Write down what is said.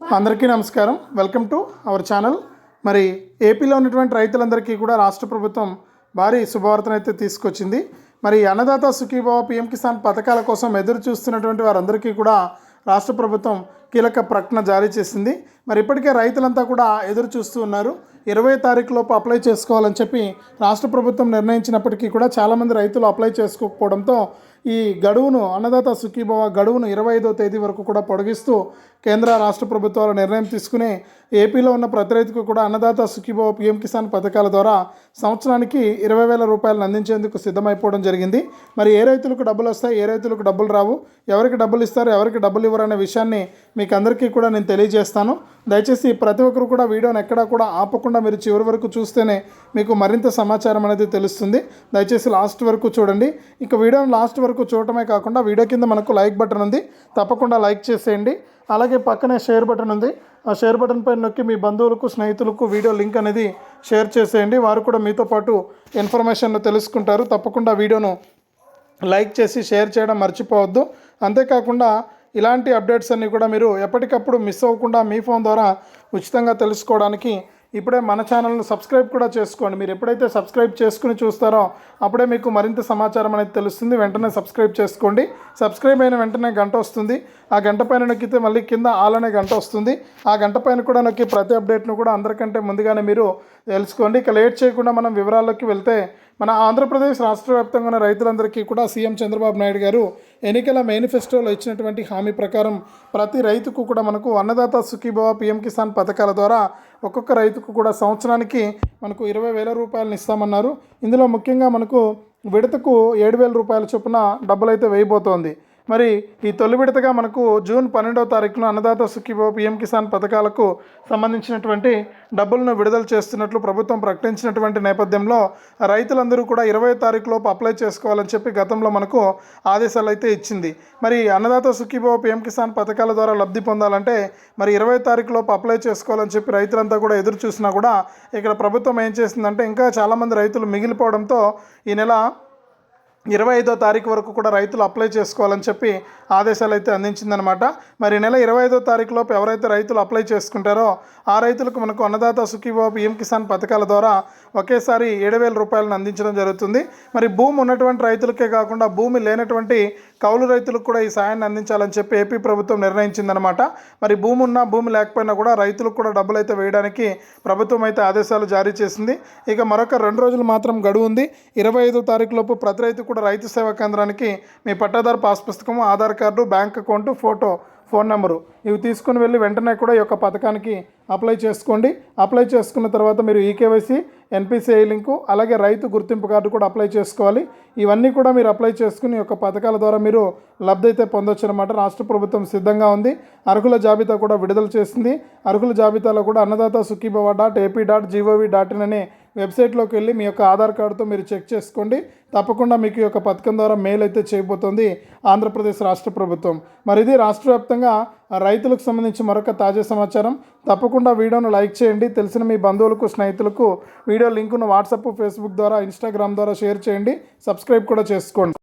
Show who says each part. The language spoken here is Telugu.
Speaker 1: అందరికీ నమస్కారం. వెల్కమ్ టు అవర్ ఛానల్ మరి ఏపీలో ఉన్నటువంటి రైతులందరికీ కూడా రాష్ట్ర ప్రభుత్వం భారీ శుభవార్తను అయితే తీసుకొచ్చింది. మరి అన్నదాత సుఖీభావ పిఎం కిసాన్ పథకాల కోసం ఎదురు చూస్తున్నటువంటి వారందరికీ కూడా రాష్ట్ర ప్రభుత్వం కీలక ప్రకటన జారీ చేసింది. మరి ఇప్పటికే రైతులంతా కూడా ఎదురు చూస్తూ ఉన్నారు. ఇరవై తారీఖులోపు అప్లై చేసుకోవాలని చెప్పి రాష్ట్ర ప్రభుత్వం నిర్ణయించినప్పటికీ కూడా చాలామంది రైతులు అప్లై చేసుకోకపోవడంతో ఈ గడువును అన్నదాత సుఖీభవ గడువును ఇరవై ఐదో తేదీ వరకు కూడా పొడిగిస్తూ కేంద్ర రాష్ట్ర ప్రభుత్వాలు నిర్ణయం తీసుకుని ఏపీలో ఉన్న ప్రతి రైతుకు కూడా అన్నదాత సుఖీభవ పిఎం కిసాన్ పథకాల ద్వారా సంవత్సరానికి ఇరవై వేల రూపాయలను అందించేందుకు సిద్ధమైపోవడం జరిగింది. మరి ఏ రైతులకు డబ్బులు వస్తాయి ఏ రైతులకు డబ్బులు రావు ఎవరికి డబ్బులు ఇస్తారు ఎవరికి డబ్బులు ఇవ్వరు అనే విషయాన్ని మీకు అందరికీ కూడా నేను తెలియజేస్తాను. దయచేసి ప్రతి ఒక్కరు కూడా వీడియోని ఎక్కడా కూడా ఆపకుండా మీరు చివరి వరకు చూస్తేనే మీకు మరింత సమాచారం అనేది తెలుస్తుంది. దయచేసి లాస్ట్ వరకు చూడండి. ఇక వీడియోని లాస్ట్ వరకు చూడటమే కాకుండా వీడియో కింద మనకు లైక్ బటన్ ఉంది. తప్పకుండా లైక్ చేసేయండి. అలాగే పక్కనే షేర్ బటన్ ఉంది. ఆ షేర్ బటన్ పైన నొక్కి మీ బంధువులకు స్నేహితులకు వీడియో లింక్ అనేది షేర్ చేసేయండి. వారు కూడా మీతో పాటు ఇన్ఫర్మేషన్ తెలుసుకుంటారు. తప్పకుండా వీడియోను లైక్ చేసి షేర్ చేయడం మర్చిపోవద్దు. అంతేకాకుండా ఇలాంటి అప్డేట్స్ అన్నీ కూడా మీరు ఎప్పటికప్పుడు మిస్ అవ్వకుండా మీ ఫోన్ ద్వారా ఉచితంగా తెలుసుకోవడానికి ఇప్పుడే మన ఛానల్ను సబ్స్క్రైబ్ కూడా చేసుకోండి. మీరు ఎప్పుడైతే సబ్స్క్రైబ్ చేసుకుని చూస్తారో అప్పుడే మీకు మరింత సమాచారం అనేది తెలుస్తుంది. వెంటనే సబ్స్క్రైబ్ చేసుకోండి. సబ్స్క్రైబ్ అయిన వెంటనే గంట వస్తుంది. ఆ గంట పైన నొక్కితే మళ్ళీ కింద ఆల్ అనే గంట వస్తుంది. ఆ గంట పైన కూడా నొక్కి ప్రతి అప్డేట్ను కూడా అందరికంటే ముందుగానే మీరు తెలుసుకోండి. ఇక లేట్ చేయకుండా మనం వివరాల్లోకి వెళ్తే మన ఆంధ్రప్రదేశ్ రాష్ట్ర వ్యాప్తంగా ఉన్న రైతులందరికీ కూడా సీఎం చంద్రబాబు నాయుడు గారు ఎన్నికల మేనిఫెస్టోలో ఇచ్చినటువంటి హామీ ప్రకారం ప్రతి రైతుకు కూడా మనకు అన్నదాత సుఖీభవ పిఎం కిసాన్ పథకాల ద్వారా ఒక్కొక్క రైతుకు కూడా సంవత్సరానికి మనకు ఇరవై వేల రూపాయలను ఇస్తామన్నారు. ఇందులో ముఖ్యంగా మనకు విడతకు ఏడు వేల రూపాయల చొప్పున డబ్బులైతే వేయబోతోంది. మరి ఈ తొలి విడతగా మనకు జూన్ పన్నెండవ తారీఖున అన్నదాత సుఖీభో పిఎం కిసాన్ పథకాలకు సంబంధించినటువంటి డబ్బులను విడుదల చేస్తున్నట్లు ప్రభుత్వం ప్రకటించినటువంటి నేపథ్యంలో రైతులందరూ కూడా ఇరవై తారీఖులోపు అప్లై చేసుకోవాలని చెప్పి గతంలో మనకు ఆదేశాలు అయితే ఇచ్చింది. మరి అన్నదాత సుఖీభో పిఎం కిసాన్ పథకాల ద్వారా లబ్ధి పొందాలంటే మరి ఇరవై తారీఖులోపు అప్లై చేసుకోవాలని చెప్పి రైతులంతా కూడా ఎదురు చూసినా కూడా ఇక్కడ ప్రభుత్వం ఏం చేసిందంటే ఇంకా చాలామంది రైతులు మిగిలిపోవడంతో ఈ నెల ఇరవై ఐదో తారీఖు వరకు కూడా రైతులు అప్లై చేసుకోవాలని చెప్పి ఆదేశాలు అయితే అందించిందనమాట. మరి నెల ఇరవై ఐదో తారీఖు లోపు ఎవరైతే రైతులు అప్లై చేసుకుంటారో ఆ రైతులకు మనకు అన్నదాత సుఖీబాబు పిఎం కిసాన్ పథకాల ద్వారా ఒకేసారి ఏడు వేల రూపాయలను అందించడం జరుగుతుంది. మరి భూమి ఉన్నటువంటి రైతులకే కాకుండా భూమి లేనటువంటి కౌలు రైతులకు కూడా ఈ సాయాన్ని అందించాలని చెప్పి ఏపీ ప్రభుత్వం నిర్ణయించిందనమాట మరి భూమి ఉన్నా భూమి లేకపోయినా కూడా రైతులకు కూడా డబ్బులు అయితే వేయడానికి ప్రభుత్వం అయితే ఆదేశాలు జారీ చేసింది. ఇక మరొక రెండు రోజులు మాత్రం గడువు ఉంది. ఇరవై ఐదో తారీఖు లోపు ప్రతి రైతు కూడా రైతు సేవా కేంద్రానికి మీ పట్టాదారు పాస్ పుస్తకము Aadhaar card bank account photo phone number ఇవి తీసుకుని వెళ్ళి వెంటనే కూడా ఈ యొక్క పథకానికి అప్లై చేసుకోండి. అప్లై చేసుకున్న తర్వాత మీరు ఈకేవైసీ ఎన్పిసిఐ లింకు అలాగే రైతు గుర్తింపు కార్డు కూడా అప్లై చేసుకోవాలి. ఇవన్నీ కూడా మీరు అప్లై చేసుకుని ఈ యొక్క పథకాల ద్వారా మీరు లబ్ధి అయితే పొందొచ్చు అనమాట రాష్ట్ర ప్రభుత్వం సిద్ధంగా ఉంది. అర్హుల జాబితా కూడా విడుదల చేసింది. అర్హుల జాబితాలో కూడా Annadata Sukhibhava dot AP dot gov dot in అనే వెబ్సైట్లోకి వెళ్ళి మీ యొక్క ఆధార్ కార్డుతో మీరు చెక్ చేసుకోండి. తప్పకుండా మీకు ఈ యొక్క పథకం ద్వారా మెయిల్ అయితే చేయబోతోంది ఆంధ్రప్రదేశ్ రాష్ట్ర ప్రభుత్వం. మరి ఇది రాష్ట్ర వ్యాప్తంగా రైతులకు సంబంధించి మరొక తాజా సమాచారం. తప్పకుండా వీడియోను లైక్ చేయండి. తెలిసిన మీ బంధువులకు స్నేహితులకు వీడియో లింకును వాట్సాప్ ఫేస్బుక్ ద్వారా ఇన్స్టాగ్రామ్ ద్వారా షేర్ చేయండి. సబ్స్క్రైబ్ కూడా చేసుకోండి.